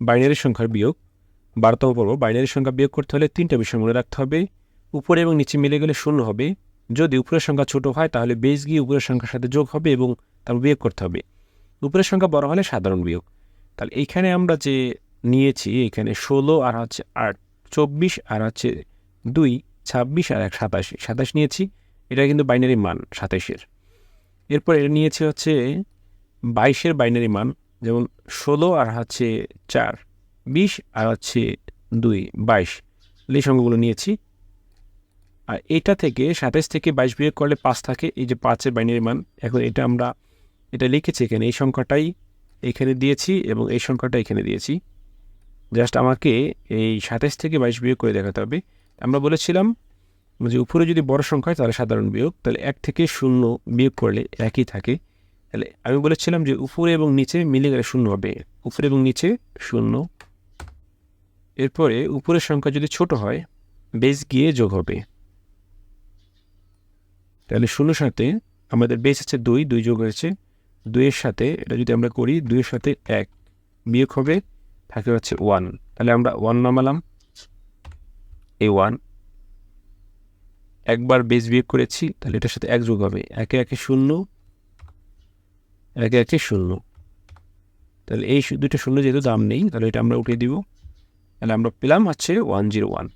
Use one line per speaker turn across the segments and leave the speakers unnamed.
Binary সংখ্যার বিয়োগ, বারোতম পর্ব, বাইনারি সংখ্যা বিয়োগ করতে হলে তিনটা বিষয় মনে রাখতে হবে। উপরে এবং নিচে মিলে গেলে শূন্য হবে। যদি উপরের সংখ্যা ছোট হয়, তাহলে বেশ গিয়ে উপরের সংখ্যার সাথে যোগ হবে এবং তারপর বিয়োগ করতে হবে। উপরের সংখ্যা বড় হলে সাধারণ বিয়োগ। তাহলে এইখানে আমরা যে নিয়েছি এখানে ষোলো আর হচ্ছে আট, চব্বিশ আর হচ্ছে দুই, ছাব্বিশ আর এক, সাতাশ। সাতাশ নিয়েছি, এটা কিন্তু বাইনারি মান সাতাশের। এরপর এটা নিয়েছি হচ্ছে বাইশের বাইনারি মান। যেমন ষোলো আর হচ্ছে চার, বিশ আর হচ্ছে দুই, বাইশ। এই সংখ্যাগুলো নিয়েছি। আর এটা থেকে সাতাইশ থেকে বাইশ বিয়োগ করলে পাঁচ থাকে। এই যে পাঁচের বাইনারি মান, এখন এটা আমরা এটা লিখেছি এখানে, এই সংখ্যাটাই এখানে দিয়েছি এবং এই সংখ্যাটা এখানে দিয়েছি। জাস্ট আমাকে এই সাতাইশ থেকে বাইশ বিয়োগ করে দেখাতে হবে। আমরা বলেছিলাম যে উপরে যদি বড় সংখ্যা হয়, তাহলে সাধারণ বিয়োগ। তাহলে এক থেকে শূন্য বিয়োগ করলে একই থাকে। তাহলে আমি বলেছিলাম যে উপরে এবং নিচে মিলে গেলে শূন্য হবে। উপরে এবং নিচে শূন্য। এরপরে উপরের সংখ্যা যদি ছোট হয় বেস গিয়ে যোগ হবে। তাহলে শূন্য সাথে আমাদের বেস আছে দুই দুই যোগ হয়েছে। দুইয়ের সাথে, এটা যদি আমরা করি, দুইয়ের সাথে এক বিয়োগ হবে, থাকে হচ্ছে ওয়ান তাহলে আমরা ওয়ান নামালাম। এই ওয়ান একবার বেস বিয়োগ করেছি, তাহলে এটার সাথে এক যোগ হবে। একে একে শূন্য একে একে শূন্য। তাহলে এই দুটো শূন্য যেহেতু দাম নেই, তাহলে এটা আমরা উঠিয়ে দিব। তাহলে আমরা পেলাম হচ্ছে ওয়ান জিরো ওয়ান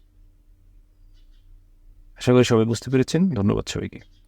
আশা করি সবাই বুঝতে পেরেছেন। ধন্যবাদ সবাইকে।